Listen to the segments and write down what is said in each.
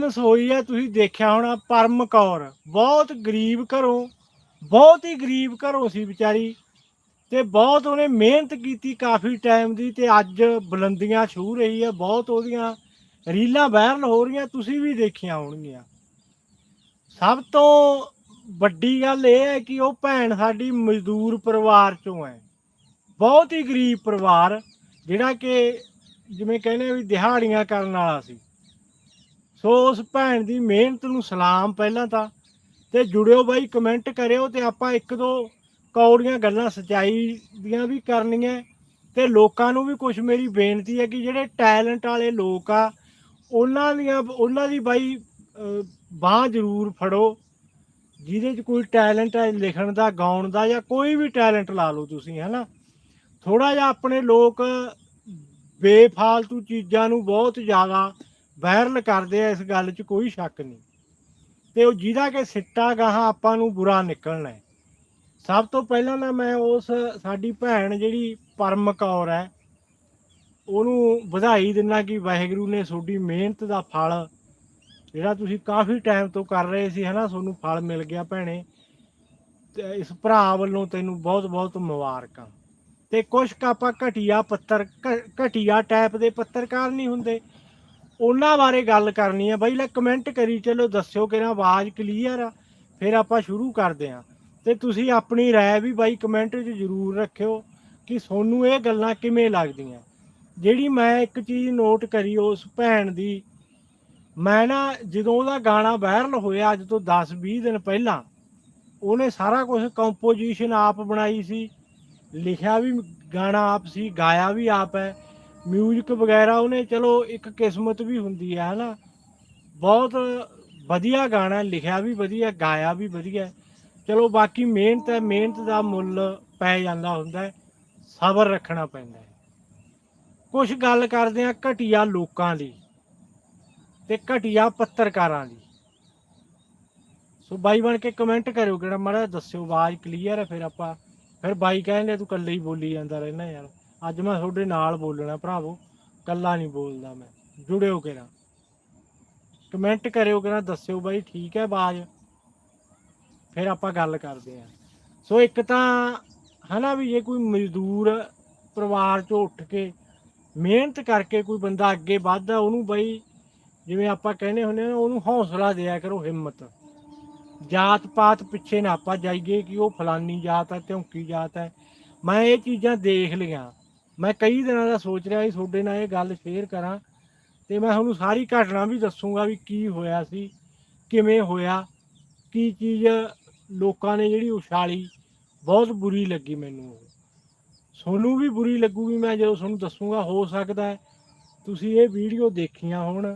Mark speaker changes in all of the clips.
Speaker 1: Famous ਹੋਈ ਹੈ ਤੁਸੀਂ ਦੇਖਿਆ ਹੋਣਾ ਪਰਮ ਕੌਰ। ਬਹੁਤ ਗਰੀਬ ਘਰੋਂ, ਬਹੁਤ ਹੀ ਗਰੀਬ ਘਰੋਂ ਸੀ ਵਿਚਾਰੀ ਤੇ ਬਹੁਤ ਉਹਨੇ ਮਿਹਨਤ ਕੀਤੀ ਕਾਫੀ ਟਾਈਮ ਦੀ ਤੇ ਅੱਜ ਬੁਲੰਦੀਆਂ ਛੂ ਰਹੀ ਹੈ ਬਹੁਤ ਉਹਦੀਆਂ ਰੀਲਾਂ ਵਾਇਰਲ ਹੋ ਰਹੀਆਂ, ਤੁਸੀਂ ਵੀ ਦੇਖੀਆਂ ਹੋਣਗੀਆਂ। ਸਭ ਤੋਂ ਵੱਡੀ ਗੱਲ ਇਹ ਹੈ ਕਿ ਉਹ ਭੈਣ ਸਾਡੀ ਮਜ਼ਦੂਰ ਪਰਿਵਾਰ ਚੋਂ ਹੈ। ਬਹੁਤ ਹੀ ਗਰੀਬ ਪਰਿਵਾਰ, ਜਿਹੜਾ ਕਿ ਜਿਵੇਂ ਕਹਿੰਦੇ ਵੀ ਦਿਹਾੜੀਆਂ ਕਰਨ ਵਾਲਾ ਸੀ। ਸੋ ਉਸ ਭੈਣ ਦੀ ਮਿਹਨਤ ਨੂੰ ਸਲਾਮ ਪਹਿਲਾਂ ਤਾਂ। ਤੇ ਜੁੜਿਓ ਬਾਈ ਕਮੈਂਟ ਕਰਿਓ ਤੇ ਆਪਾਂ ਇੱਕ ਦੋ ਕੌੜੀਆਂ ਗੱਲਾਂ ਸਚਾਈ ਦੀਆਂ ਵੀ ਕਰਨੀਆਂ। ਤੇ ਲੋਕਾਂ ਨੂੰ ਵੀ ਕੁਝ ਮੇਰੀ ਬੇਨਤੀ ਹੈ ਕਿ ਜਿਹੜੇ ਟੈਲੈਂਟ ਵਾਲੇ ਲੋਕ ਆ, ਉਹਨਾਂ ਦੀਆਂ, ਉਹਨਾਂ ਦੀ ਬਾਈ ਬਾਹ ਜ਼ਰੂਰ ਫੜੋ। ਜਿਹਦੇ 'ਚ ਕੋਈ ਟੈਲੈਂਟ ਹੈ, ਲਿਖਣ ਦਾ, ਗਾਉਣ ਦਾ ਜਾਂ ਕੋਈ ਵੀ ਟੈਲੈਂਟ ਲਾ ਲਓ ਤੁਸੀਂ, ਹਨਾ। ਥੋੜਾ ਜਿਹਾ ਆਪਣੇ ਲੋਕ ਬੇਫਾਲਤੂ ਚੀਜ਼ਾਂ ਨੂੰ ਬਹੁਤ ਜ਼ਿਆਦਾ ਵਾਇਰਲ ਕਰਦੇ ਆ, ਇਸ ਗੱਲ 'ਚ ਕੋਈ ਸ਼ੱਕ ਨਹੀਂ। ਤੇ ਉਹ ਜਿਹਦਾ ਕਿ ਸਿੱਟਾ ਗਾਹਾਂ ਆਪਾਂ ਨੂੰ ਬੁਰਾ ਨਿਕਲਣਾ ਹੈ। ਸਭ ਤੋਂ ਪਹਿਲਾਂ ਤਾਂ ਮੈਂ ਉਸ ਸਾਡੀ ਭੈਣ ਜਿਹੜੀ ਪਰਮ ਕੌਰ ਹੈ, ਉਹਨੂੰ ਵਧਾਈ ਦਿੰਦਾ ਕਿ ਵਾਹਿਗੁਰੂ ਨੇ ਤੁਹਾਡੀ ਮਿਹਨਤ ਦਾ ਫਲ, ਜਿਹੜਾ ਤੁਸੀਂ ਕਾਫੀ ਟਾਈਮ ਤੋਂ ਕਰ ਰਹੇ ਸੀ, ਹਨਾ, ਤੁਹਾਨੂੰ ਫਲ ਮਿਲ ਗਿਆ ਭੈਣੇ। ਤੇ ਇਸ ਭਰਾ ਵੱਲੋਂ ਤੈਨੂੰ ਬਹੁਤ ਬਹੁਤ ਮੁਬਾਰਕਾਂ। ਤੇ ਕੁਛ ਕੁ ਆਪਾਂ ਘਟੀਆ ਪੱਤਰ ਘਟੀਆ ਟਾਈਪ ਦੇ ਪੱਤਰਕਾਰ ਨਹੀਂ ਹੁੰਦੇ। ਉਹਨਾਂ ਬਾਰੇ ਗੱਲ ਕਰਨੀ ਹੈ ਬਾਈ ਲੈ ਕਮੈਂਟ ਕਰੀ ਚਲੋ ਦੱਸਿਓ ਕਿ ਨਾ ਆਵਾਜ਼ ਕਲੀਅਰ ਆ ਫਿਰ ਆਪਾਂ ਸ਼ੁਰੂ ਕਰਦੇ ਹਾਂ ਤੇ ਤੁਸੀਂ ਆਪਣੀ رائے ਵੀ ਬਾਈ ਕਮੈਂਟ 'ਚ ਜ਼ਰੂਰ ਰੱਖਿਓ ਕਿ ਤੁਹਾਨੂੰ ਇਹ ਗੱਲਾਂ ਕਿਵੇਂ ਲੱਗਦੀਆਂ ਜਿਹੜੀ ਮੈਂ ਇੱਕ ਚੀਜ਼ ਨੋਟ ਕਰੀ ਉਸ ਭੈਣ ਦੀ ਮੈਂ ਨਾ ਜਦੋਂ ਉਹਦਾ ਗਾਣਾ ਵਾਇਰਲ ਹੋਇਆ ਅੱਜ ਤੋਂ 10-20 ਦਿਨ ਪਹਿਲਾਂ ਉਹਨੇ ਸਾਰਾ ਕੁਝ ਕੰਪੋਜੀਸ਼ਨ ਆਪ ਬਣਾਈ ਸੀ ਲਿਖਿਆ ਵੀ ਗਾਣਾ ਆਪ ਸੀ ਗਾਇਆ ਵੀ ਆਪ ਹੈ ਮਿਊਜ਼ਿਕ ਵਗੈਰਾ ਉਹਨੇ ਚਲੋ ਇੱਕ ਕਿਸਮਤ ਵੀ ਹੁੰਦੀ ਹੈ, ਹਨਾ? ਬਹੁਤ ਵਧੀਆ ਗਾਣਾ ਲਿਖਿਆ ਵੀ ਵਧੀਆ, ਗਾਇਆ ਵੀ ਵਧੀਆ ਚਲੋ ਬਾਕੀ ਮਿਹਨਤ ਹੈ, ਮਿਹਨਤ ਦਾ ਮੁੱਲ ਪੈ ਜਾਂਦਾ ਹੁੰਦਾ ਹੈ, ਸਬਰ ਰੱਖਣਾ ਪੈਂਦਾ ਹੈ। ਕੁਝ ਗੱਲ ਕਰਦੇ ਆ ਘਟੀਆ ਲੋਕਾਂ ਦੀ ਤੇ ਘਟੀਆ ਪੱਤਰਕਾਰਾਂ ਦੀ ਸੋ ਬਾਈ ਬਣ ਕੇ ਕਮੈਂਟ ਕਰਿਓ, ਕਿਹੜਾ ਮਾੜਾ ਦੱਸਿਓ, ਆਵਾਜ਼ ਕਲੀਅਰ ਹੈ, ਫਿਰ ਆਪਾਂ ਫਿਰ ਬਾਈ ਕਹਿੰਦੇ ਤੂੰ ਇਕੱਲੇ ਹੀ ਬੋਲੀ ਜਾਂਦਾ ਰਹਿਣਾ ਯਾਰ। ਅੱਜ ਮੈਂ ਤੁਹਾਡੇ ਨਾਲ ਬੋਲਣਾ ਭਰਾਵੋ, ਇਕੱਲਾ ਨਹੀਂ ਬੋਲਦਾ ਮੈਂ, ਜੁੜਿਓ ਕਿਹੜਾ ਕਮੈਂਟ ਕਰਿਓ ਕਿਹੜਾ ਦੱਸਿਓ ਬਾਈ ਠੀਕ ਹੈ ਬਾਜ਼ ਫਿਰ ਆਪਾਂ ਗੱਲ ਕਰਦੇ ਹਾਂ। ਸੋ ਇੱਕ ਤਾਂ ਹਨਾ ਵੀ ਜੇ ਕੋਈ ਮਜ਼ਦੂਰ ਪਰਿਵਾਰ ਚੋਂ ਉੱਠ ਕੇ ਮਿਹਨਤ ਕਰਕੇ ਕੋਈ ਬੰਦਾ ਅੱਗੇ ਵੱਧਦਾ, ਉਹਨੂੰ ਬਾਈ ਜਿਵੇਂ ਆਪਾਂ ਕਹਿੰਦੇ ਹੁੰਦੇ ਆ ਉਹਨੂੰ ਹੌਸਲਾ ਦਿਆ ਕਰੋ ਹਿੰਮਤ। ਜਾਤ ਪਾਤ ਪਿੱਛੇ ਨਾ ਆਪਾਂ ਜਾਈਏ ਕਿ ਉਹ ਫਲਾਨੀ ਜਾਤ ਹੈ, ਧੌਂਕੀ ਜਾਤ ਹੈ। ਮੈਂ ਇਹ ਚੀਜ਼ਾਂ ਦੇਖ ਲਈਆਂ। ਮੈਂ ਕਈ ਦਿਨਾਂ ਦਾ ਸੋਚ ਰਿਹਾ ਸੀ ਤੁਹਾਡੇ ਨਾਲ ਇਹ ਗੱਲ ਸ਼ੇਅਰ ਕਰਾਂ ਤੇ ਮੈਂ ਤੁਹਾਨੂੰ ਸਾਰੀ ਘਟਨਾ ਵੀ ਦੱਸੂਗਾ ਵੀ ਕੀ ਹੋਇਆ ਸੀ, ਕਿਵੇਂ ਹੋਇਆ, ਕੀ ਚੀਜ਼ ਲੋਕਾਂ ਨੇ ਜਿਹੜੀ ਉਛਾਲੀ, ਬਹੁਤ ਬੁਰੀ ਲੱਗੀ ਮੈਨੂੰ ਉਹ। ਤੁਹਾਨੂੰ ਵੀ ਬੁਰੀ ਲੱਗੂਗੀ, ਮੈਂ ਜਦੋਂ ਤੁਹਾਨੂੰ ਦੱਸੂਗਾ, ਹੋ ਸਕਦਾ ਹੈ ਤੁਸੀਂ ਇਹ ਵੀਡੀਓ ਦੇਖੀਆਂ ਹੋਣ,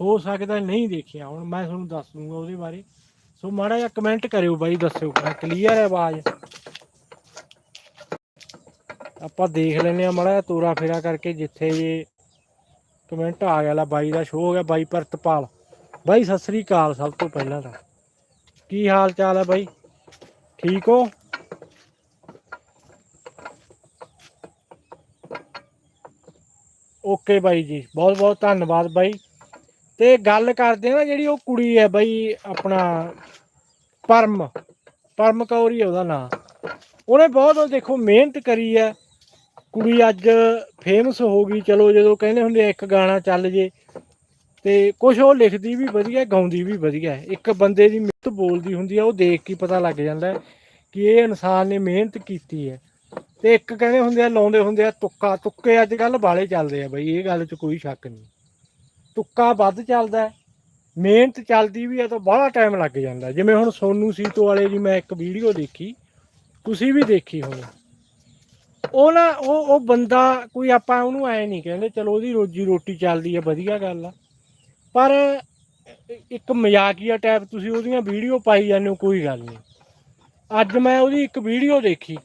Speaker 1: ਹੋ ਸਕਦਾ ਨਹੀਂ ਦੇਖੀਆਂ ਹੋਣ, ਮੈਂ ਤੁਹਾਨੂੰ ਦੱਸ ਦੂੰਗਾ ਉਹਦੇ ਬਾਰੇ। ਸੋ ਮਾੜਾ ਜਿਹਾ ਕਮੈਂਟ ਕਰਿਓ ਬਾਈ, ਦੱਸਿਓ ਕਲੀਅਰ ਹੈ ਆਵਾਜ਼। ਆਪਾਂ ਦੇਖ ਲੈਨੇ ਆ ਮਾੜਾ ਜਿਹਾ ਤੋਰਾ ਫੇਰਾ ਕਰਕੇ ਜਿੱਥੇ ਜੇ ਕਮੈਂਟ ਆ ਗਿਆ ਲਾ ਬਾਈ ਦਾ ਸ਼ੋਅ ਹੋ ਗਿਆ, ਬਾਈ ਪ੍ਰਤਪਾਲ ਬਾਈ, ਸਤਿ ਸ੍ਰੀ ਅਕਾਲ ਸਭ ਤੋਂ ਪਹਿਲਾਂ ਤਾਂ। ਕੀ ਹਾਲ ਚਾਲ ਹੈ ਬਾਈ? ਠੀਕ ਹੋ? ਓਕੇ ਬਾਈ ਜੀ, ਬਹੁਤ ਬਹੁਤ ਧੰਨਵਾਦ ਬਾਈ। ਤੇ ਗੱਲ ਕਰਦੇ ਆ ਨਾ ਜਿਹੜੀ ਉਹ ਕੁੜੀ ਹੈ ਬਾਈ, ਆਪਣਾ ਪਰਮ ਪਰਮ ਕੌਰੀ ਹੈ ਉਹਦਾ ਨਾਂ। ਉਹਨੇ ਬਹੁਤ ਦੇਖੋ ਮਿਹਨਤ ਕਰੀ ਹੈ। ਕੁੜੀ ਅੱਜ ਫੇਮਸ ਹੋ ਗਈ, ਚਲੋ ਜਦੋਂ ਕਹਿੰਦੇ ਹੁੰਦੇ ਆ, ਇੱਕ ਗਾਣਾ ਚੱਲ ਜੇ। ਤੇ ਕੁਝ ਉਹ ਲਿਖਦੀ ਵੀ ਵਧੀਆ ਗਾਉਂਦੀ ਵੀ ਵਧੀਆ ਇੱਕ ਬੰਦੇ ਦੀ ਮਿਹਨਤ ਬੋਲਦੀ ਹੁੰਦੀ ਆ, ਉਹ ਦੇਖ ਕੇ ਪਤਾ ਲੱਗ ਜਾਂਦਾ ਕਿ ਇਹ ਇਨਸਾਨ ਨੇ ਮਿਹਨਤ ਕੀਤੀ ਹੈ। ਤੇ ਇੱਕ ਕਹਿੰਦੇ ਹੁੰਦੇ ਆ, ਲਾਉਂਦੇ ਹੁੰਦੇ ਆ, ਤੁੱਕਾ। ਤੁੱਕੇ ਅੱਜ ਕੱਲ ਬਾਲੇ ਚੱਲਦੇ ਆ ਬਈ, ਇਹ ਗੱਲ 'ਚ ਕੋਈ ਸ਼ੱਕ ਨਹੀਂ। ਤੁੱਕਾ ਵੱਧ ਚੱਲਦਾ ਮਿਹਨਤ ਚੱਲਦੀ ਵੀ ਹੈ ਤਾਂ ਬੜਾ ਟਾਈਮ ਲੱਗ ਜਾਂਦਾ। ਜਿਵੇਂ ਹੁਣ ਸੋਨੂ ਸੀਤੋ ਵਾਲੇ ਦੀ ਮੈਂ ਇੱਕ ਵੀਡੀਓ ਦੇਖੀ, ਤੁਸੀਂ ਵੀ ਦੇਖੀ ਹੋਣੀ। ਉਹ ਨਾ, ਉਹ ਉਹ ਬੰਦਾ ਕੋਈ ਆਪਾਂ ਉਹਨੂੰ ਐ ਨਹੀਂ ਕਹਿੰਦੇ, ਚਲੋ ਉਹਦੀ ਰੋਜੀ ਰੋਟੀ ਚੱਲਦੀ ਹੈ ਵਧੀਆ ਗੱਲ ਆ। ਪਰ ਇੱਕ ਮਜ਼ਾਕੀਆ ਟਾਈਪ ਤੁਸੀਂ ਉਹਦੀਆਂ ਵੀਡੀਓ ਪਾਈ ਜਾਂਦੇ ਹੋ, ਕੋਈ ਗੱਲ ਨਹੀਂ। ਅੱਜ ਮੈਂ ਉਹਦੀ ਇੱਕ ਵੀਡੀਓ ਦੇਖੀ,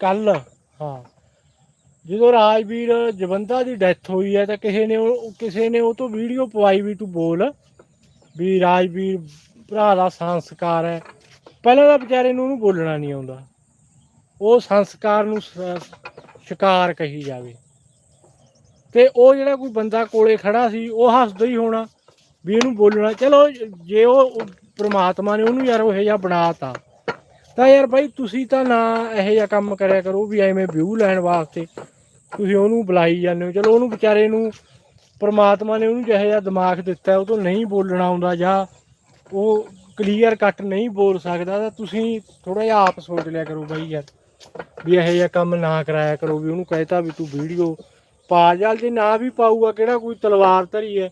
Speaker 1: ਕੱਲ, ਹਾਂ। ਜਦੋਂ ਰਾਜਵੀਰ ਜਵੰਦਾ ਦੀ ਡੈਥ ਹੋਈ ਹੈ ਤਾਂ ਕਿਸੇ ਨੇ ਉਹ, ਕਿਸੇ ਨੇ ਉਹ ਤੋਂ ਵੀਡੀਓ ਪਵਾਈ ਵੀ ਤੂੰ ਬੋਲ, ਵੀ ਰਾਜਵੀਰ ਭਰਾ ਦਾ ਸੰਸਕਾਰ ਹੈ। ਪਹਿਲਾਂ ਤਾਂ ਵਿਚਾਰੇ ਨੂੰ ਉਹਨੂੰ ਬੋਲਣਾ ਨਹੀਂ ਆਉਂਦਾ। ਉਹ ਸੰਸਕਾਰ ਨੂੰ ਸ- ਸ਼ਿਕਾਰ ਕਹੀ ਜਾਵੇ। ਤੇ ਉਹ ਜਿਹੜਾ ਕੋਈ ਬੰਦਾ ਕੋਲੇ ਖੜਾ ਸੀ, ਉਹ ਹੱਸਦਾ ਹੀ ਹੋਣਾ, ਵੀ ਇਹਨੂੰ ਬੋਲਣਾ, ਚਲੋ ਜੇ ਉਹ ਉਹ ਪ੍ਰਮਾਤਮਾ ਨੇ ਉਹਨੂੰ ਯਾਰ ਉਹ ਜਿਹਾ ਬਣਾਤਾ, ਤਾਂ ਯਾਰ ਬਾਈ ਤੁਸੀਂ ਤਾਂ ਨਾ ਇਹੋ ਜਿਹਾ ਕੰਮ ਕਰਿਆ ਕਰੋ ਵੀ ਐਵੇਂ ਵਿਊ ਲੈਣ ਵਾਸਤੇ, ਤੁਸੀਂ ਉਹਨੂੰ ਬੁਲਾਈ ਜਾਂਦੇ ਹੋ। ਚਲੋ ਉਹਨੂੰ ਵਿਚਾਰੇ ਨੂੰ, ਪਰਮਾਤਮਾ ਨੇ ਉਹਨੂੰ ਜਿਹੋ ਜਿਹਾ ਦਿਮਾਗ ਦਿੱਤਾ, ਉਹ ਤੋਂ ਨਹੀਂ ਬੋਲਣਾ ਆਉਂਦਾ ਜਾਂ ਉਹ ਕਲੀਅਰ ਕੱਟ ਨਹੀਂ ਬੋਲ ਸਕਦਾ, ਤਾਂ ਤੁਸੀਂ ਥੋੜਾ ਜਿਹਾ ਆਪ ਸੋਚ ਲਿਆ ਕਰੋ ਬਾਈ ਯਾਰ। ਵੀ ਇਹੋ ਜਿਹਾ ਕੰਮ ਨਾ ਕਰਾਇਆ ਕਰੋ ਵੀ ਉਹਨੂੰ ਕਹਿਤਾ ਵੀ ਤੂੰ ਵੀਡੀਓ ਪਾ ਜਾਲ ਜੇ ਨਾ ਵੀ ਪਾਊਗਾ ਕਿਹੜਾ ਕੋਈ ਤਲਵਾਰ ਧਰੀ ਹੈ।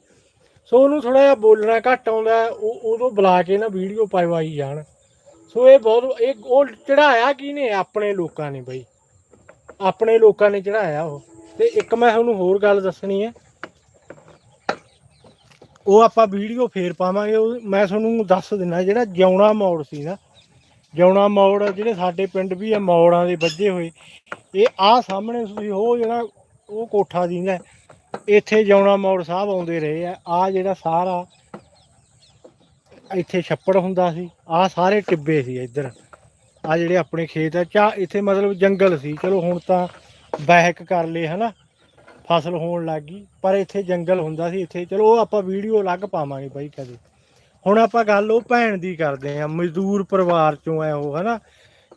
Speaker 1: ਸੋ ਉਹਨੂੰ ਥੋੜਾ ਜਿਹਾ ਬੋਲਣਾ ਘੱਟ ਆਉਂਦਾ, ਉਹ ਉਦੋਂ ਬੁਲਾ ਕੇ ਨਾ ਵੀਡੀਓ ਪਾਵਾਈ ਜਾਣ। ਸੋ ਇਹ ਬਹੁਤ, ਇਹ ਉਹ ਚੜਾਇਆ ਕਿਹਨੇ? ਆਪਣੇ ਲੋਕਾਂ ਨੇ ਬਈ। ਆਪਣੇ ਲੋਕਾਂ ਨੇ ਚੜਾਇਆ ਉਹ। ਤੇ ਇੱਕ ਮੈਂ ਤੁਹਾਨੂੰ ਹੋਰ ਗੱਲ ਦੱਸਣੀ ਹੈ। ਉਹ ਆਪਾਂ ਵੀਡੀਓ ਫੇਰ ਪਾਵਾਂਗੇ, ਉਹ ਮੈਂ ਤੁਹਾਨੂੰ ਦੱਸ ਦਿੰਦਾ ਜਿਹੜਾ ਜਿਉਣਾ ਮੋੜ ਸੀ ਨਾ। ਜਿਉਣਾ ਮੋੜ, ਜਿਹੜੇ ਸਾਡੇ ਪਿੰਡ ਵੀ ਆ ਮੋੜਾਂ ਦੇ ਵੱਜੇ ਹੋਏ, ਇਹ ਆ ਸਾਹਮਣੇ ਤੁਸੀਂ ਉਹ ਜਿਹੜਾ ਉਹ ਕੋਠਾ ਦੀਂਦਾ ਇੱਥੇ ਜਿਉਣਾ ਮੋੜ ਸਾਹਿਬ ਆਉਂਦੇ ਰਹੇ ਆ ਆ ਜਿਹੜਾ ਸਾਰਾ ਇੱਥੇ ਛੱਪੜ ਹੁੰਦਾ ਸੀ, ਆ ਸਾਰੇ ਟਿੱਬੇ ਸੀ ਇੱਧਰ, ਆ ਜਿਹੜੇ ਆਪਣੇ ਖੇਤ ਆ ਚਾ ਇੱਥੇ ਮਤਲਬ ਜੰਗਲ ਸੀ, ਚਲੋ ਹੁਣ ਤਾਂ ਬਹਿਕ ਕਰ ਲਏ, ਹਨਾ, ਫਸਲ ਹੋਣ ਲੱਗ ਗਈ, ਪਰ ਇੱਥੇ ਜੰਗਲ ਹੁੰਦਾ ਸੀ, ਇੱਥੇ ਚਲੋ ਉਹ ਆਪਾਂ ਵੀਡੀਓ ਅਲੱਗ ਪਾਵਾਂਗੇ ਬਾਈ ਕਦੇ। ਹੁਣ ਆਪਾਂ ਗੱਲ ਉਹ ਭੈਣ ਦੀ ਕਰਦੇ ਆ ਮਜ਼ਦੂਰ ਪਰਿਵਾਰ ਚੋਂ ਆ ਉਹ, ਹਨਾ?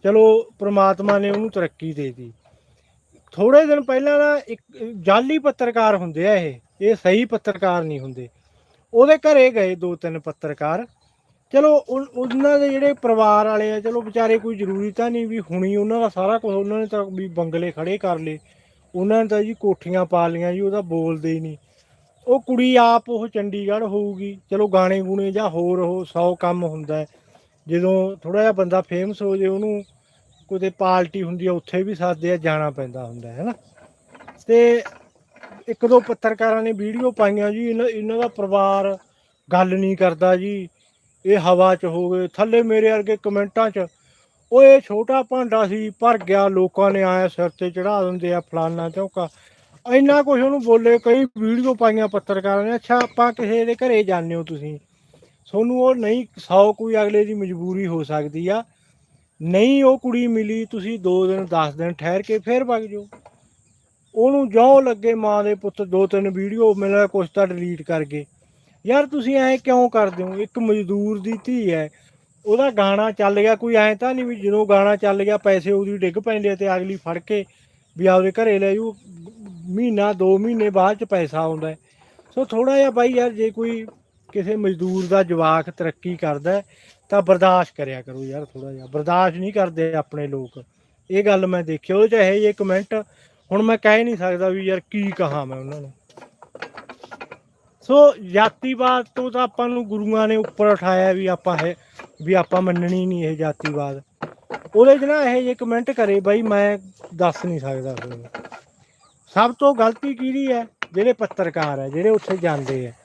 Speaker 1: ਚਲੋ, ਪ੍ਰਮਾਤਮਾ ਨੇ ਉਹਨੂੰ ਤਰੱਕੀ ਦੇ ਦਿੱਤੀ। ਥੋੜੇ ਦਿਨ ਪਹਿਲਾਂ ਨਾ ਇੱਕ ਜਾਲੀ ਪੱਤਰਕਾਰ ਹੁੰਦੇ ਆ ਇਹ ਇਹ ਸਹੀ ਪੱਤਰਕਾਰ ਨਹੀਂ ਹੁੰਦੇ। ਉਹਦੇ ਘਰੇ ਗਏ ਦੋ ਤਿੰਨ ਪੱਤਰਕਾਰ। ਚਲੋ, ਉਨ- ਉਹਨਾਂ ਦੇ ਜਿਹੜੇ ਪਰਿਵਾਰ ਵਾਲੇ ਆ, ਚਲੋ ਵਿਚਾਰੇ ਕੋਈ ਜ਼ਰੂਰੀ ਤਾਂ ਨਹੀਂ ਵੀ ਹੁਣੀ ਉਹਨਾਂ ਦਾ ਸਾਰਾ ਕੁਝ ਉਹਨਾਂ ਨੇ ਤਾਂ ਵੀ ਬੰਗਲੇ ਖੜੇ ਕਰ ਲਏ। ਉਹਨਾਂ ਨੇ ਤਾਂ ਜੀ ਕੋਠੀਆਂ ਪਾ ਲੀਆਂ ਜੀ, ਉਹਦਾ ਬੋਲਦੇ ਹੀ ਨਹੀਂ। ਉਹ ਕੁੜੀ ਆਪ ਉਹ ਚੰਡੀਗੜ੍ਹ ਹੋਊਗੀ। ਚਲੋ ਗਾਣੇ ਗੂਣੇ ਜਾਂ ਹੋਰ ਉਹ 100 ਕੰਮ ਹੁੰਦਾ ਜਦੋਂ ਥੋੜਾ ਜਿਹਾ ਬੰਦਾ ਫੇਮਸ ਹੋ ਜੇ, ਉਹਨੂੰ ਕਿਤੇ ਪਾਰਟੀ ਹੁੰਦੀ ਆ, ਉੱਥੇ ਵੀ ਸਾਦੇ ਆ, ਜਾਣਾ ਪੈਂਦਾ ਹੁੰਦਾ, ਹੈ ਨਾ? ਤੇ ਇੱਕ ਦੋ ਪੱਤਰਕਾਰਾਂ ਨੇ ਵੀਡੀਓ ਪਾਈਆਂ ਜੀ, ਇਹਨਾਂ ਇਹਨਾਂ ਦਾ ਪਰਿਵਾਰ ਗੱਲ ਨਹੀਂ ਕਰਦਾ ਜੀ। ਇਹ ਹਵਾ 'ਚ ਹੋ ਗਏ ਥੱਲੇ ਮੇਰੇ ਵਰਗੇ ਕਮੈਂਟਾਂ 'ਚ, ਉਹ ਇਹ ਛੋਟਾ ਭਾਂਡਾ ਸੀ, ਭਰ ਗਿਆ, ਲੋਕਾਂ ਨੇ ਆਇਆ ਸਿਰ ਤੇ ਚੜਾ ਦਿੰਦੇ ਆ ਫਲਾਨਾ ਚੌਕਾ। ਇੰਨਾ ਕੁਝ ਉਹਨੂੰ ਬੋਲੇ, ਕਈ ਵੀਡੀਓ ਪਾਈਆਂ ਪੱਤਰਕਾਰਾਂ ਨੇ, ਅੱਛਾ ਆਪਾਂ ਕਿਸੇ ਦੇ ਘਰੇ ਜਾਂਦੇ ਹੋ ਤੁਸੀਂ, ਤੁਹਾਨੂੰ ਉਹ ਨਹੀਂ ਸੌ ਕੋਈ ਅਗਲੇ ਦੀ ਮਜਬੂਰੀ ਹੋ ਸਕਦੀ ਆ, ਨਹੀਂ ਉਹ ਕੁੜੀ ਮਿਲੀ, ਤੁਸੀਂ 2 ਦਿਨ 10 ਦਿਨ ਠਹਿਰ ਕੇ ਫੇਰ ਵਗ ਜਾਓ। ਉਹਨੂੰ ਜੋ ਲੱਗੇ ਮਾਂ ਦੇ ਪੁੱਤ, ਦੋ ਤਿੰਨ ਵੀਡੀਓ ਮਿਲਿਆ ਕੁਛ ਤਾਂ ਡਿਲੀਟ ਕਰ ਗਏ ਯਾਰ ਤੁਸੀਂ ਐਂ ਕਿਉਂ ਕਰਦੇ ਹੋ? ਇੱਕ ਮਜ਼ਦੂਰ ਦੀ ਧੀ ਹੈ, ਉਹਦਾ ਗਾਣਾ ਚੱਲ ਗਿਆ, ਕੋਈ ਐਂ ਤਾਂ ਨਹੀਂ ਵੀ ਜਦੋਂ ਗਾਣਾ ਚੱਲ ਗਿਆ, ਪੈਸੇ ਉਹਦੀ ਡਿੱਗ ਪੈਂਦੇ ਆ ਤੇ ਅਗਲੀ ਫੜ ਕੇ ਵੀ ਆਪਦੇ ਘਰੇ ਲੈ ਜੂ ਮਹੀਨਾ 2 ਮਹੀਨੇ ਬਾਅਦ ਚ ਪੈਸਾ ਆਉਂਦਾ ਸੋ ਥੋੜਾ ਜਿਹਾ ਬਾਈ ਯਾਰ, ਜੇ ਕੋਈ ਕਿਸੇ ਮਜ਼ਦੂਰ ਦਾ ਜਵਾਕ ਤਰੱਕੀ ਕਰਦਾ ਤਾਂ ਬਰਦਾਸ਼ਤ ਕਰਿਆ ਕਰੋ ਯਾਰ ਥੋੜਾ ਜਿਹਾ। ਬਰਦਾਸ਼ਤ ਨਹੀਂ ਕਰਦੇ ਆਪਣੇ ਲੋਕ। ਇਹ ਗੱਲ ਮੈਂ ਦੇਖੀ ਉਹ ਚ ਇਹ ਜੇ ਕਮੈਂਟ ਹੁਣ ਮੈਂ ਕਹਿ ਨਹੀਂ ਸਕਦਾ ਵੀ ਯਾਰ ਕੀ ਕਹਾਂ ਮੈਂ ਉਹਨਾਂ ਨੂੰ। ਸੋ ਜਾਤੀਵਾਦ ਤੋਂ ਤਾਂ ਆਪਾਂ ਨੂੰ ਗੁਰੂਆਂ ਨੇ ਉੱਪਰ ਉਠਾਇਆ ਵੀ ਆਪਾਂ ਹੈ, ਵੀ ਆਪਾਂ ਮੰਨਣੀ ਨਹੀਂ ਇਹ ਜਾਤੀਵਾਦ। ਉਹਦੇ 'ਚ ਨਾ ਇਹ ਜੇ ਕਮੈਂਟ ਕਰੇ ਬਾਈ ਮੈਂ ਦੱਸ ਨਹੀਂ ਸਕਦਾ ਤੁਹਾਨੂੰ ਸਭ ਤੋਂ ਗਲਤੀ ਕਿਹਦੀ ਹੈ? ਜਿਹੜੇ ਪੱਤਰਕਾਰ ਹੈ, ਜਿਹੜੇ ਉੱਥੇ ਜਾਂਦੇ ਹੈ।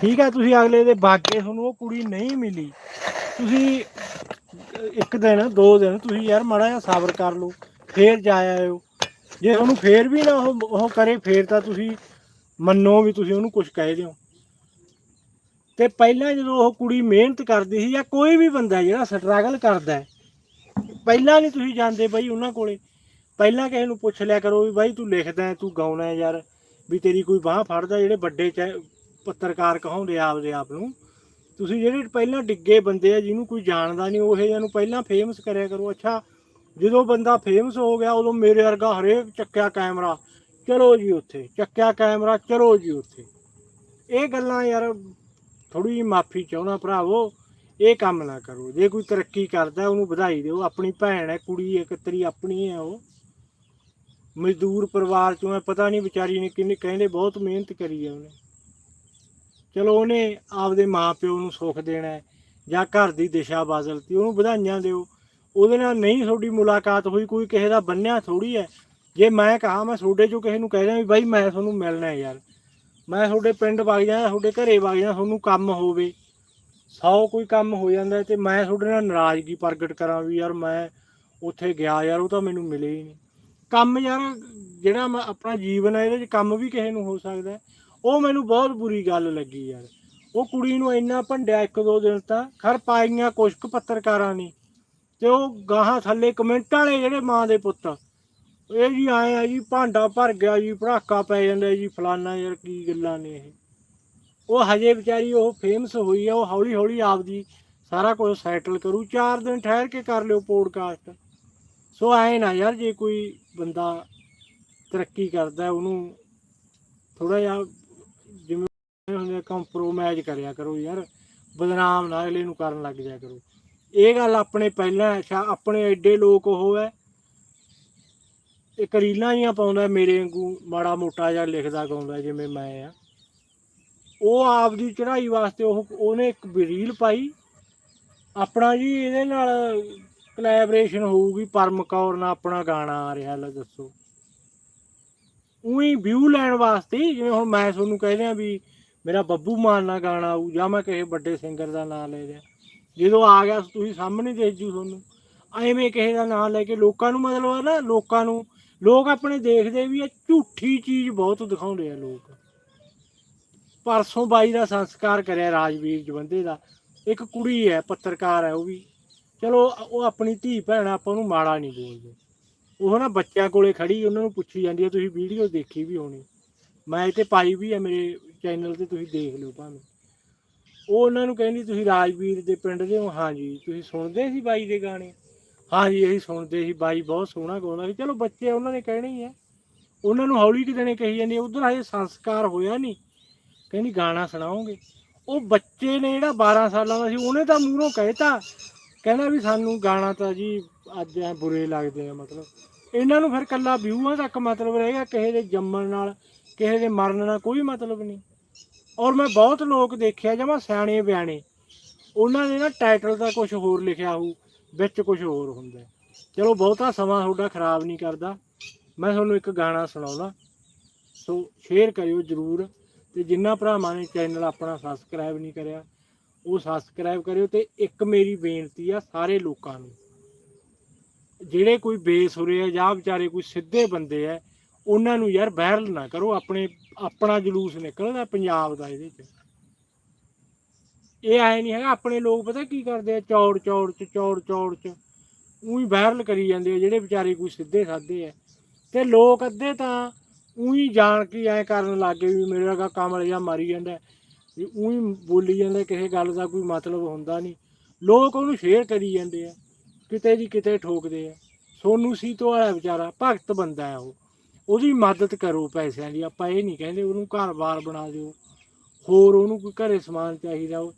Speaker 1: ਠੀਕ ਹੈ, ਤੁਸੀਂ ਅਗਲੇ ਦੇ ਬਾਗੇ ਤੁਹਾਨੂੰ ਉਹ ਕੁੜੀ ਨਹੀਂ ਮਿਲੀ। ਤੁਸੀਂ ਇੱਕ ਦਿਨ, ਦੋ ਦਿਨ ਤੁਸੀਂ ਯਾਰ ਮਾੜਾ ਜਿਹਾ ਸਬਰ ਕਰ ਲਓ, ਫੇਰ ਜਾ ਆਇਓ। ਜੇ ਉਹਨੂੰ ਫੇਰ ਵੀ ਨਾ ਉਹ ਉਹ ਕਰੇ ਫੇਰ ਤਾਂ ਤੁਸੀਂ ਮੰਨੋ ਵੀ ਤੁਸੀਂ ਉਹਨੂੰ ਕੁਝ ਕਹਿ ਦਿਓ। ਤੇ ਪਹਿਲਾਂ ਜਦੋਂ ਉਹ ਕੁੜੀ ਮਿਹਨਤ ਕਰਦੀ ਸੀ ਜਾਂ ਕੋਈ ਵੀ ਬੰਦਾ ਜਿਹੜਾ ਸਟਰਗਲ ਕਰਦਾ ਹੈ ਪਹਿਲਾਂ ਨਹੀਂ ਤੁਸੀਂ ਜਾਂਦੇ ਬਾਈ ਉਹਨਾਂ ਕੋਲੇ। ਪਹਿਲਾਂ ਕਿਸੇ ਨੂੰ ਪੁੱਛ ਲਿਆ ਕਰੋ ਵੀ ਬਾਈ ਤੂੰ ਲਿਖਦਾ ਤੂੰ ਗਾਉਣਾ ਯਾਰ, ਵੀ ਤੇਰੀ ਕੋਈ ਬਾਹ ਫੜਦਾ ਜਿਹੜੇ ਵੱਡੇ ਚ ਪੱਤਰਕਾਰ ਕਹਾਉਂਦੇ ਆਪਦੇ ਆਪ ਨੂੰ। ਤੁਸੀਂ ਜਿਹੜੇ ਪਹਿਲਾਂ ਡਿੱਗੇ ਬੰਦੇ ਆ, ਜਿਹਨੂੰ ਕੋਈ ਜਾਣਦਾ ਨਹੀਂ, ਉਹ ਜਿਹੇ ਨੂੰ ਪਹਿਲਾਂ ਫੇਮਸ ਕਰਿਆ ਕਰੋ। ਅੱਛਾ, ਜਦੋਂ ਬੰਦਾ ਫੇਮਸ ਹੋ ਗਿਆ, ਉਦੋਂ ਮੇਰੇ ਵਰਗਾ ਹਰੇਕ ਚੱਕਿਆ ਕੈਮਰਾ, ਚਲੋ ਜੀ ਉੱਥੇ। ਚੱਕਿਆ ਕੈਮਰਾ, ਚਲੋ ਜੀ ਉੱਥੇ। ਇਹ ਗੱਲਾਂ ਯਾਰ ਥੋੜੀ ਜਿਹੀ ਮਾਫੀ ਚਾਹਣਾ ਭਰਾਵੋ। ਇਹ ਕੰਮ ਨਾ ਕਰੋ। ਜੇ ਕੋਈ ਤਰੱਕੀ ਕਰਦਾ, ਉਹਨੂੰ ਵਧਾਈ ਦਿਓ। ਆਪਣੀ ਭੈਣ ਹੈ, ਕੁੜੀ ਹੈ ਤੇਰੀ ਆਪਣੀ ਹੈ ਉਹ। ਮਜ਼ਦੂਰ ਪਰਿਵਾਰ ਚੋਂ ਹੈ, ਪਤਾ ਨਹੀਂ ਵਿਚਾਰੀ ਨੇ ਕਿੰਨੇ ਕਹਿੰਦੇ, ਬਹੁਤ ਮਿਹਨਤ ਕਰੀ ਹੈ ਉਹਨੇ। ਚਲੋ ਉਹਨੇ ਆਪਦੇ ਮਾਪਿਓ ਨੂੰ ਸੁੱਖ ਦੇਣਾ ਜਾਂ ਘਰ ਦੀ ਦਿਸ਼ਾ ਬਦਲਤੀ, ਉਹਨੂੰ ਵਧਾਈਆਂ ਦਿਓ। ਉਹਦੇ ਨਾਲ ਨਹੀਂ ਤੁਹਾਡੀ ਮੁਲਾਕਾਤ ਹੋਈ, ਕੋਈ ਕਿਸੇ ਦਾ ਬੰਨਿਆ ਥੋੜੀ ਹੈ। ਜੇ ਮੈਂ ਕਹਾ, ਮੈਂ ਤੁਹਾਡੇ ਚੋਂ ਕਿਸੇ ਨੂੰ ਕਹਿ ਰਿਹਾ ਵੀ ਬਾਈ ਮੈਂ ਤੁਹਾਨੂੰ ਮਿਲਣਾ ਯਾਰ। ਮੈਂ ਤੁਹਾਡੇ ਪਿੰਡ ਵਗ ਜਾਂ ਤੁਹਾਡੇ ਘਰੇ ਵਗ ਜਾਂ ਤੁਹਾਨੂੰ ਕੰਮ ਹੋਵੇ। ਸੌ ਕੋਈ ਕੰਮ ਹੋ ਜਾਂਦਾ ਹੈ ਤੇ ਮੈਂ ਤੁਹਾਡੇ ਨਾਲ ਨਾਰਾਜ਼ਗੀ ਪ੍ਰਗਟ ਕਰਾਂ ਵੀ ਯਾਰ ਮੈਂ ਉੱਥੇ ਗਿਆ ਯਾਰ, ਉਹ ਤਾਂ ਮੈਨੂੰ ਮਿਲੇ ਹੀ ਨਹੀਂ। ਕੰਮ ਯਾਰ, ਜਿਹੜਾ ਮੈਂ ਆਪਣਾ ਜੀਵਨ ਹੈ, ਇਹਦੇ 'ਚ ਕੰਮ ਵੀ ਕਿਸੇ ਨੂੰ ਹੋ ਸਕਦਾ ਉਹ ਮੈਨੂੰ ਬਹੁਤ ਬੁਰੀ ਗੱਲ ਲੱਗੀ ਯਾਰ। ਉਹ ਕੁੜੀ ਨੂੰ ਇੰਨਾ ਭੰਡਿਆ ਇੱਕ ਦੋ ਦਿਨ ਤਾਂ, ਖਰ ਪਾਈਆਂ ਕੁਛ ਕੁ ਪੱਤਰਕਾਰਾਂ ਨੇ। ਤੇ ਉਹ ਗਾਹਾਂ ਥੱਲੇ ਕਮੈਂਟ ਵਾਲੇ ਜਿਹੜੇ ਮਾਂ ਦੇ ਪੁੱਤ। ਇਹ ਜੀ ਆਏ ਆ ਜੀ, ਭਾਂਡਾ ਭਰ ਗਿਆ ਜੀ ਭੜਾਕਾ ਪੈ ਜਾਂਦਾ ਜੀ, ਫਲਾਨਾ ਯਾਰ ਕੀ ਗੱਲਾਂ ਨੇ ਇਹ। ਉਹ ਹਜੇ ਵਿਚਾਰੀ ਉਹ ਫੇਮਸ ਹੋਈ ਆ, ਉਹ ਹੌਲੀ ਹੌਲੀ ਆਪਦੀ ਸਾਰਾ ਕੁਝ ਸੈਟਲ ਕਰੂ, ਚਾਰ ਦਿਨ ਠਹਿਰ ਕੇ ਕਰ ਲਿਓ ਪੋਡਕਾਸਟ ਸੋ ਐ ਨਾ ਯਾਰ, ਜੇ ਕੋਈ ਬੰਦਾ ਤਰੱਕੀ ਕਰਦਾ, ਉਹਨੂੰ ਥੋੜਾ ਜਿਹਾ ਜਿਵੇਂ ਹੁੰਦੇ ਕੰਪਰੋਮਾਈਜ਼ ਕਰਿਆ ਕਰੋ ਯਾਰ, ਬਦਨਾਮ ਨਾ ਅਗਲੇ ਨੂੰ ਕਰਨ ਲੱਗ ਜਾਇਆ ਕਰੋ। ਇਹ ਗੱਲ ਆਪਣੇ ਪਹਿਲਾਂ ਅੱਛਾ ਆਪਣੇ ਐਡੇ ਲੋਕ ਉਹ ਹੈ, ਇੱਕ ਰੀਲਾਂ ਜੀਆਂ ਪਾਉਂਦਾ ਮੇਰੇ ਵਾਂਗੂ, ਮਾੜਾ ਮੋਟਾ ਜਿਹਾ ਲਿਖਦਾ ਗਾਉਂਦਾ ਜਿਵੇਂ ਮੈਂ ਆ। ਉਹ ਆਪ ਦੀ ਚੜ੍ਹਾਈ ਵਾਸਤੇ ਉਹ, ਉਹਨੇ ਇੱਕ ਰੀਲ ਪਾਈ। ਆਪਣਾ ਜੀ ਇਹਦੇ ਨਾਲ ਕੋਲੈਬੋਰੇਸ਼ਨ ਹੋਊਗੀ, ਪਰਮ ਕੌਰ ਨਾਲ ਆਪਣਾ ਗਾਣਾ ਆ ਰਿਹਾ, ਲੈ ਦੱਸੋ। ਉਹੀ ਵਿਊ ਲੈਣ ਵਾਸਤੇ ਜਿਵੇਂ ਹੁਣ ਮੈਂ ਤੁਹਾਨੂੰ ਕਹਿ ਰਿਹਾ ਵੀ ਮੇਰਾ ਬੱਬੂ ਮਾਨ ਨਾਲ ਗਾਣਾ ਆਊ, ਜਾਂ ਮੈਂ ਕਿਸੇ ਵੱਡੇ ਸਿੰਗਰ ਦਾ ਨਾਮ ਲੈ ਲਿਆ ਜਦੋਂ ਆ ਗਿਆ, ਤੁਸੀਂ ਸਾਹਮਣੇ ਦੇਖ ਜੂ ਤੁਹਾਨੂੰ। ਐਵੇਂ ਕਿਸੇ ਦਾ ਨਾਮ ਲੈ ਕੇ ਲੋਕਾਂ ਨੂੰ ਮਤਲਬ ਹੈ ਨਾ, ਲੋਕਾਂ ਨੂੰ, ਲੋਕ ਆਪਣੇ ਦੇਖਦੇ ਵੀ ਇਹ ਝੂਠੀ ਚੀਜ਼ ਬਹੁਤ ਦਿਖਾਉਂਦੇ ਆ ਲੋਕ। ਪਰਸੋਂ ਬਾਈ ਦਾ ਸੰਸਕਾਰ ਕਰਿਆ ਰਾਜਵੀਰ ਜਵੰਦੇ ਦਾ। ਇੱਕ ਕੁੜੀ ਹੈ, ਪੱਤਰਕਾਰ ਹੈ ਉਹ ਵੀ। ਚਲੋ, ਉਹ ਆਪਣੀ ਧੀ ਭੈਣ ਆਪਾਂ ਉਹਨੂੰ ਮਾੜਾ ਨਹੀਂ ਬੋਲਦੇ। ਉਹ ਨਾ ਬੱਚਿਆਂ ਕੋਲੇ ਖੜੀ, ਉਹਨਾਂ ਨੂੰ ਪੁੱਛੀ ਜਾਂਦੀ ਹੈ, ਤੁਸੀਂ ਵੀਡੀਓ ਦੇਖੀ ਵੀ ਹੋਣੀ? ਮੈਂ ਇਹ ਤੇ ਪਾਈ ਵੀ ਹੈ ਮੇਰੇ ਚੈਨਲ ਤੇ, ਤੁਸੀਂ ਦੇਖ ਲਿਓ ਭਾਵੇਂ। ਉਹ ਉਹਨਾਂ ਨੂੰ ਕਹਿੰਦੀ, ਤੁਸੀਂ ਰਾਜਵੀਰ ਦੇ ਪਿੰਡ ਦੇ ਹੋ? ਹਾਂਜੀ, ਤੁਸੀਂ ਸੁਣਦੇ ਸੀ ਬਾਈ ਦੇ ਗਾਣੇ? ਹਾਂਜੀ, ਅਸੀਂ ਸੁਣਦੇ ਸੀ। ਬਾਈ ਬਹੁਤ ਸੋਹਣਾ ਗਾਉਂਦਾ ਸੀ। ਚਲੋ, ਬੱਚੇ ਉਹਨਾਂ ਨੇ ਕਹਿਣੇ ਹੀ ਹੈ ਉਹਨਾਂ ਨੂੰ ਹੌਲੀ ਕਿ ਦੇਣੇ ਕਹੀ ਜਾਂਦੀ ਉਧਰ ਹਜੇ ਸੰਸਕਾਰ ਹੋਇਆ ਨਹੀਂ। ਕਹਿੰਦੀ ਗਾਣਾ ਸੁਣਾਓਗੇ। ਉਹ ਬੱਚੇ ਨੇ ਜਿਹੜਾ 12 ਸਾਲਾਂ ਦਾ ਸੀ, ਉਹਨੇ ਤਾਂ ਮੂਹਰੋਂ ਕਹਿਤਾ। ਕਹਿੰਦਾ ਵੀ ਸਾਨੂੰ ਗਾਣਾ ਤਾਂ ਜੀ ਅੱਜ ਐ ਬੁਰੇ ਲੱਗਦੇ ਆ ਮਤਲਬ। ਇਹਨਾਂ ਨੂੰ ਫਿਰ ਕੱਲਾ ਵਿਊਆਂ ਤੱਕ ਮਤਲਬ ਰਹੇਗਾ, ਕਿਸੇ ਦੇ ਜੰਮਣ ਨਾਲ, ਕਿਸੇ ਦੇ ਮਰਨ ਨਾਲ ਕੋਈ ਮਤਲਬ ਨਹੀਂ। ਔਰ ਮੈਂ ਬਹੁਤ ਲੋਕ ਦੇਖਿਆ, ਜਮਾ ਸਿਆਣੇ ਬਿਆਣੇ। ਉਹਨਾਂ ਨੇ ਨਾ ਟਾਈਟਲ ਦਾ ਕੁਝ ਹੋਰ ਲਿਖਿਆ ਹੋਊ, ਵਿੱਚ ਕੁਝ ਹੋਰ ਹੁੰਦਾ। ਚਲੋ ਬਹੁਤਾ ਸਮਾਂ ਤੁਹਾਡਾ ਖਰਾਬ ਨਹੀਂ ਕਰਦਾ। ਮੈਂ ਤੁਹਾਨੂੰ ਇੱਕ ਗਾਣਾ ਸੁਣਾਉਣਾ। ਸੋ ਸ਼ੇਅਰ ਕਰਿਓ ਜਰੂਰ। ਤੇ ਜਿੰਨਾ ਭਰਾਵਾਂ ਨੇ ਚੈਨਲ ਆਪਣਾ ਸਬਸਕ੍ਰਾਈਬ ਨਹੀਂ ਕਰਿਆ, ਉਹ ਸਬਸਕ੍ਰਾਈਬ ਕਰਿਓ ਤੇ ਇੱਕ ਮੇਰੀ ਬੇਨਤੀ ਆ ਸਾਰੇ ਲੋਕਾਂ ਨੂੰ। ਜਿਹੜੇ ਕੋਈ ਬੇਸੁਰੇ ਆ ਜਾਂ ਵਿਚਾਰੇ ਕੋਈ ਸਿੱਧੇ ਬੰਦੇ ਆ, ਉਹਨਾਂ ਨੂੰ ਯਾਰ ਵਾਇਰਲ ਨਾ ਕਰੋ, ਆਪਣੇ, ਆਪਣਾ ਜਲੂਸ ਨਿਕਲਦਾ ਪੰਜਾਬ ਦਾ ਇਹਦੇ ਚ। ਇਹ ਐ ਨਹੀਂ ਹੈਗਾ, ਆਪਣੇ ਲੋਕ ਪਤਾ ਕੀ ਕਰਦੇ ਆ, ਚੌੜ ਚੌੜ ਚ, ਚੌੜ ਚੌੜ ਚ। ਉਹੀ ਵਾਇਰਲ ਕਰੀ ਜਾਂਦੇ ਆ, ਜਿਹੜੇ ਵਿਚਾਰੇ ਕੋਈ ਸਿੱਧੇ ਸਾਦੇ ਆ। ਤੇ ਲੋਕ ਅੱਧੇ ਤਾਂ ਉਹੀ ਜਾਣ ਕੇ ਐ ਕਰਨ ਲੱਗੇ ਵੀ ਮੇਰੇ ਵਰਗਾ ਕਮਲ ਜਿਹਾ ਮਾਰੀ ਜਾਂਦਾ ਵੀ ਉਹੀ ਬੋਲੀ ਜਾਂਦਾ ਕਿਸੇ ਗੱਲ ਦਾ ਕੋਈ ਮਤਲਬ ਹੁੰਦਾ ਨਹੀਂ। ਲੋਕ ਉਹਨੂੰ ਸ਼ੇਅਰ ਕਰੀ ਜਾਂਦੇ ਆ, ਕਿਤੇ ਜੀ ਕਿਤੇ ਠੋਕਦੇ ਆ। ਸੋਨੂ ਸੀਤੋ ਵਾਲਾ ਵਿਚਾਰਾ, ਭਗਤ ਬੰਦਾ ਹੈ ਉਹ। ਉਹਦੀ ਮਦਦ ਕਰੋ ਪੈਸਿਆਂ ਦੀ, ਆਪਾਂ ਇਹ ਨਹੀਂ ਕਹਿੰਦੇ ਉਹਨੂੰ ਘਰ-ਬਾਰ ਬਣਾ ਦਿਓ। ਹੋਰ ਉਹਨੂੰ ਕੋਈ ਘਰੇ ਸਮਾਨ ਚਾਹੀਦਾ ਉਹ।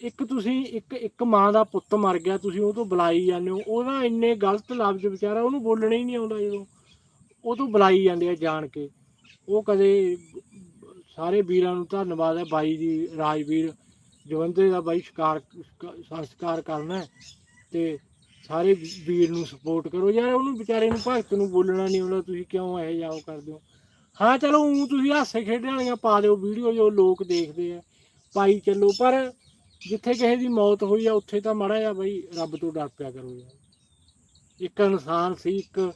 Speaker 1: ਇੱਕ ਤੁਸੀਂ, ਇੱਕ ਇੱਕ ਮਾਂ ਦਾ ਪੁੱਤ ਮਰ ਗਿਆ, ਤੁਸੀਂ ਉਹ ਤੋਂ ਬੁਲਾਈ ਜਾਂਦੇ ਹੋ। ਉਹਦਾ ਇੰਨੇ ਗਲਤ ਲਫ਼ਜ਼ ਵਿਚਾਰਾ ਉਹਨੂੰ ਬੋਲਣਾ ਹੀ ਨਹੀਂ ਆਉਂਦਾ ਜਦੋਂ। ਉਹ ਤੋਂ ਬੁਲਾਈ ਜਾਂਦੇ ਆ ਜਾਣ ਕੇ। ਉਹ ਕਦੇ ਸਾਰੇ ਵੀਰਾਂ ਨੂੰ ਧੰਨਵਾਦ ਹੈ ਬਾਈ ਦੀ ਰਾਜਵੀਰ, ਜਵੰਦੇ ਦਾ ਬਾਈ ਸ਼ਿਕਾਰ ਸੰਸਕਾਰ ਕਰਨਾ ਹੈ ਤੇ ਸਾਰੇ ਵੀਰ ਨੂੰ ਸਪੋਰਟ ਕਰੋ। ਯਾਰ ਉਹਨੂੰ ਵਿਚਾਰੇ ਨੂੰ ਭਗਤ ਨੂੰ ਬੋਲਣਾ ਨਹੀਂ ਆਉਂਦਾ, ਤੁਸੀਂ ਕਿਉਂ ਇਹ ਜਾਓ ਕਰਦੇ ਹੋ? ਹਾਂ, ਚਲੋ ਊਂ ਤੁਸੀਂ ਹਾਸੇ ਖੇਡਣ ਵਾਲੀਆਂ ਪਾ ਦਿਓ ਵੀਡੀਓ ਜੋ ਲੋਕ ਦੇਖਦੇ ਆ। ਪਾਈ ਚੱਲੋ, ਪਰ ਜਿੱਥੇ ਕਿਸੇ ਦੀ ਮੌਤ ਹੋਈ ਆ, ਉੱਥੇ ਤਾਂ ਮਾੜਾ ਜਿਹਾ ਬਈ ਰੱਬ ਤੋਂ ਡਰ ਪਿਆ ਕਰੋ ਯਾਰ। ਇੱਕ ਇਨਸਾਨ ਸੀ, ਇੱਕ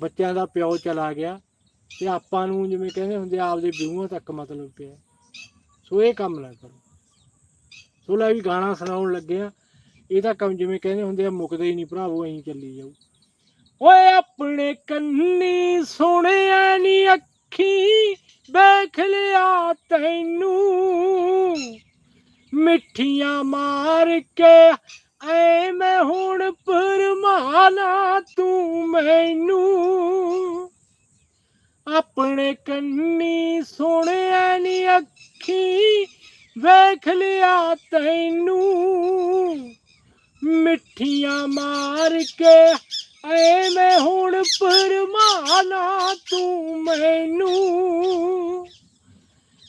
Speaker 1: ਬੱਚਿਆਂ ਦਾ ਪਿਓ ਚਲਾ ਗਿਆ ਤੇ ਆਪਾਂ ਨੂੰ ਜਿਵੇਂ ਕਹਿੰਦੇ ਹੁੰਦੇ ਆਪਦੇ ਵਿਊਆਂ ਤੱਕ ਮਤਲਬ ਪਿਆ। ਸੋ ਇਹ ਕੰਮ ਨਾ ਕਰੋ। ਸੋ ਲੈ ਵੀ ਗਾਣਾ ਸੁਣਾਉਣ ਲੱਗੇ ਆ। ਇਹ ਤਾਂ ਕੰਮ ਜਿਵੇਂ ਕਹਿੰਦੇ ਹੁੰਦੇ ਆ, ਮੁੱਕਦਾ ਹੀ ਨਹੀਂ ਭਰਾਵੋ ਐਂ ਚੱਲੀ ਜਾਊ। ਓਏ ਆਪਣੇ ਕੰਨੀ ਸੁਣਿਆ ਨੀ ਅੱਖੀ, ਵੇਖ ਲਿਆ ਤੈਨੂੰ। ਮਿੱਠੀਆਂ ਮਾਰ ਕੇ ਐ ਮੈਂ ਹੁਣ ਪਰਮਾਨਾ ਤੂੰ ਮੈਨੂੰ। ਆਪਣੇ ਕੰਨੀ ਸੁਣਿਆ ਨੀ ਅੱਖੀ ਵੇਖ ਲਿਆ ਤੈਨੂੰ। ਮਿੱਠੀਆਂ ਮਾਰ ਕੇ ਐ ਮੈਂ ਹੁਣ ਪਰਮਾਨਾ ਤੂੰ ਮੈਨੂੰ।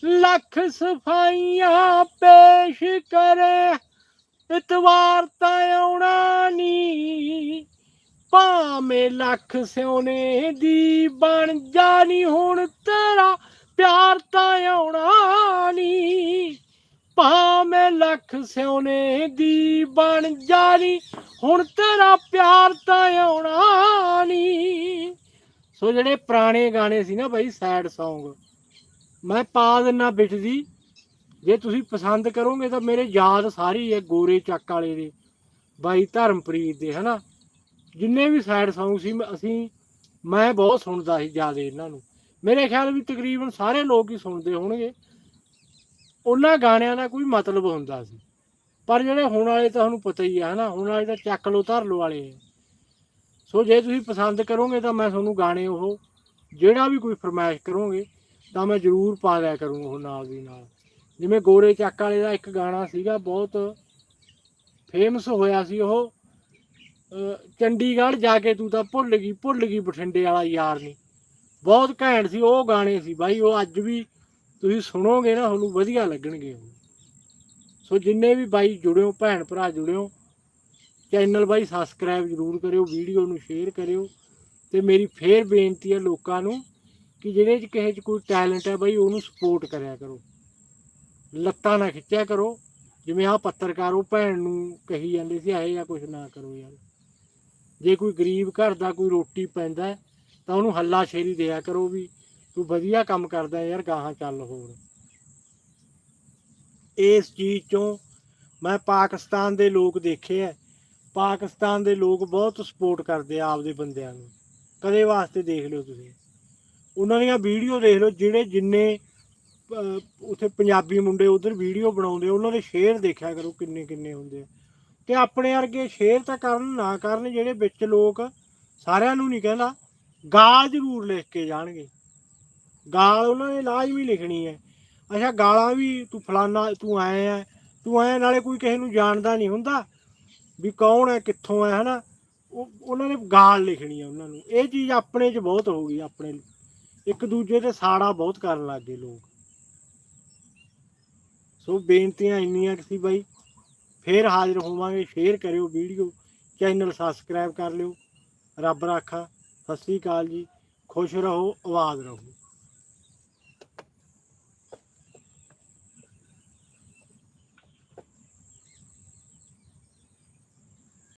Speaker 1: ਲੱਖ ਸਫਾਈਆਂ ਪੇਸ਼ ਕਰੇ ਇਤਵਾਰ ਤਾਂ ਆਉਣਾ ਨੀ ਭਾਵੇਂ ਲੱਖ ਸਿਉਨੇ ਦੀ ਬਣ ਜਾਣੀ ਹੁਣ ਤੇਰਾ ਪਿਆਰ ਤਾਂ ਆਉਣਾ ਨੀ ਭਾਵੇਂ ਲੱਖ ਸਿਉਨੇ ਦੀ ਬਣ ਜਾਣੀ ਹੁਣ ਤੇਰਾ ਪਿਆਰ ਤਾਂ ਆਉਣਾ ਨੀ ਸੋ ਜਿਹੜੇ ਪੁਰਾਣੇ ਗਾਣੇ ਸੀ ਨਾ ਬਾਈ, ਸੈਡ Song, ਮੈਂ ਪਾ ਦਿੰਨਾ ਵਿੱਚ ਦੀ। ਜੇ ਤੁਸੀਂ ਪਸੰਦ ਕਰੋਗੇ ਤਾਂ ਮੇਰੇ ਯਾਦ ਸਾਰੀ ਹੈ ਗੋਰੇ ਚੱਕ ਵਾਲੇ ਦੇ, ਬਾਈ ਧਰਮਪ੍ਰੀਤ ਦੇ, ਹਨਾ? ਜਿੰਨੇ ਵੀ ਸੈਡ Song ਸੀ, ਮੈਂ- ਅਸੀਂ, ਮੈਂ ਬਹੁਤ ਸੁਣਦਾ ਸੀ ਜ਼ਿਆਦਾ ਇਹਨਾਂ ਨੂੰ। ਮੇਰੇ ਖਿਆਲ ਵੀ ਤਕਰੀਬਨ ਸਾਰੇ ਲੋਕ ਹੀ ਸੁਣਦੇ ਹੋਣਗੇ। ਉਹਨਾਂ ਗਾਣਿਆਂ ਦਾ ਕੋਈ ਮਤਲਬ ਹੁੰਦਾ ਸੀ। ਪਰ ਜਿਹੜੇ ਹੁਣ ਵਾਲੇ ਤਾਂ ਤੁਹਾਨੂੰ ਪਤਾ ਹੀ ਆ ਹਨਾ? ਹੁਣ ਵਾਲੇ ਤਾਂ ਚੱਕ ਲੋ ਧਰ ਲੋ ਵਾਲੇ ਆ। ਸੋ ਜੇ ਤੁਸੀਂ ਪਸੰਦ ਕਰੋਗੇ ਤਾਂ ਮੈਂ ਤੁਹਾਨੂੰ ਗਾਣੇ ਉਹ, ਜਿਹੜਾ ਵੀ ਕੋਈ ਫਰਮਾਇਸ਼ ਕਰੋਗੇ ਤਾਂ ਮੈਂ ਜ਼ਰੂਰ ਪਾ ਦਿਆ ਕਰੂੰਗਾ ਉਹ ਨਾਲ ਦੀ ਨਾਲ। ਜਿਵੇਂ ਗੋਰੇ ਚੱਕ ਵਾਲੇ ਦਾ ਇੱਕ ਗਾਣਾ ਸੀਗਾ, ਬਹੁਤ ਫੇਮਸ ਹੋਇਆ ਸੀ ਉਹ। ਚੰਡੀਗੜ੍ਹ ਜਾ ਕੇ ਤੂੰ ਤਾਂ ਭੁੱਲ ਗਈ ਭੁੱਲ ਗਈ ਬਠਿੰਡੇ ਵਾਲਾ ਯਾਰ ਨਹੀਂ ਬਹੁਤ ਘੈਂਟ ਸੀ ਉਹ ਗਾਣੇ ਸੀ। ਬਾਈ, ਉਹ ਅੱਜ ਵੀ ਤੁਸੀਂ ਸੁਣੋਗੇ ਨਾ, ਤੁਹਾਨੂੰ ਵਧੀਆ ਲੱਗਣਗੇ ਉਹ। ਸੋ ਜਿੰਨੇ ਵੀ ਬਾਈ ਜੁੜਿਓ, ਭੈਣ ਭਰਾ ਜੁੜਿਓ, ਚੈਨਲ ਬਾਈ ਸਬਸਕ੍ਰਾਈਬ ਜ਼ਰੂਰ ਕਰਿਓ, ਵੀਡੀਓ ਨੂੰ ਸ਼ੇਅਰ ਕਰਿਓ। ਤੇ ਮੇਰੀ ਫੇਰ ਬੇਨਤੀ ਹੈ ਲੋਕਾਂ ਨੂੰ ਕਿ ਜਿਹੜੇ ਚ ਕਿਸੇ ਚ ਕੋਈ ਟੈਲੈਂਟ ਹੈ ਬਾਈ, ਉਹਨੂੰ ਸਪੋਰਟ ਕਰਿਆ ਕਰੋ। ਲੱਤਾਂ ਨਾ ਖਿੱਚਿਆ ਕਰੋ। ਜਿਵੇਂ ਆਹ ਪੱਤਰਕਾਰ ਉਹ ਭੈਣ ਨੂੰ ਕਹੀ ਜਾਂਦੇ ਸੀ ਇਹ ਜਾਂ ਕੁਝ ਨਾ ਕਰੋ ਯਾਰ। ਜੇ ਕੋਈ ਗਰੀਬ ਘਰ ਦਾ ਕੋਈ ਰੋਟੀ ਪੈਂਦਾ ਤਾਂ ਉਹਨੂੰ ਹੱਲਾ ਸ਼ੇਰੀ ਦਿਆ ਕਰੋ ਵੀ ਤੂੰ ਵਧੀਆ ਕੰਮ ਕਰਦਾ ਯਾਰ, ਗਾਹਾਂ ਚੱਲ ਹੋਰ। ਇਸ ਚੀਜ਼ ਚੋਂ ਮੈਂ ਪਾਕਿਸਤਾਨ ਦੇ ਲੋਕ ਦੇਖੇ ਆ ਪਾਕਿਸਤਾਨ ਦੇ ਲੋਕ ਬਹੁਤ ਸਪੋਰਟ ਕਰਦੇ ਆ ਆਪਦੇ ਬੰਦਿਆਂ ਨੂੰ। ਕਦੇ ਵਾਸਤੇ ਦੇਖ ਲਿਓ ਤੁਸੀਂ। ਉਹਨਾਂ ਦੀਆਂ ਵੀਡੀਓ ਦੇਖ ਲਓ ਜਿਹੜੇ ਜਿੰਨੇ ਉੱਥੇ ਪੰਜਾਬੀ ਮੁੰਡੇ ਉਧਰ ਵੀਡੀਓ ਬਣਾਉਂਦੇ, ਉਹਨਾਂ ਦੇ ਸ਼ੇਅਰ ਦੇਖਿਆ ਕਰੋ ਕਿੰਨੇ ਕਿੰਨੇ ਹੁੰਦੇ ਆ। ਤੇ ਆਪਣੇ ਵਰਗੇ ਸ਼ੇਅਰ ਤਾਂ ਕਰਨ ਨਾ ਕਰਨ, ਜਿਹੜੇ ਵਿੱਚ ਲੋਕ ਸਾਰਿਆਂ ਨੂੰ ਨਹੀਂ ਕਹਿੰਦਾ, ਗਾਲ ਜ਼ਰੂਰ ਲਿਖ ਕੇ ਜਾਣਗੇ। ਗਾਲ ਉਹਨਾਂ ਨੇ ਲਾਜ਼ਮੀ ਲਿਖਣੀ ਹੈ। ਅੱਛਾ, ਗਾਲਾਂ ਵੀ ਤੂੰ ਫਲਾਨਾ, ਤੂੰ ਆਏ ਆ ਤੂੰ ਆਏ ਨਾਲੇ ਕੋਈ ਕਿਸੇ ਨੂੰ ਜਾਣਦਾ ਨਹੀਂ ਹੁੰਦਾ ਵੀ ਕੌਣ ਹੈ, ਕਿੱਥੋਂ ਹੈ, ਹਨਾ? ਉਹ, ਉਹਨਾਂ ਨੇ ਗਾਲ ਲਿਖਣੀ ਹੈ ਉਹਨਾਂ ਨੂੰ। ਇਹ ਚੀਜ਼ ਆਪਣੇ 'ਚ ਬਹੁਤ ਹੋ ਗਈ, ਆਪਣੇ ਇੱਕ ਦੂਜੇ ਤੇ ਸਾੜਾ ਬਹੁਤ ਕਰਨ ਲੱਗ ਗਏ ਲੋਕ। ਸੋ ਬੇਨਤੀਆਂ ਇੰਨੀਆਂ ਕਿ ਸੀ ਬਾਈ। ਫੇਰ ਹਾਜ਼ਰ ਹੋਵਾਂਗੇ, ਸ਼ੇਅਰ ਕਰਿਓ ਵੀਡੀਓ, ਚੈਨਲ ਸਬਸਕ੍ਰਾਈਬ ਕਰ ਲਿਓ। ਰੱਬ ਰਾਖਾ, ਸਤਿ ਸ੍ਰੀ ਅਕਾਲ ਜੀ। ਖੁਸ਼ ਰਹੋ, ਆਵਾਜ਼ ਰਹੋ।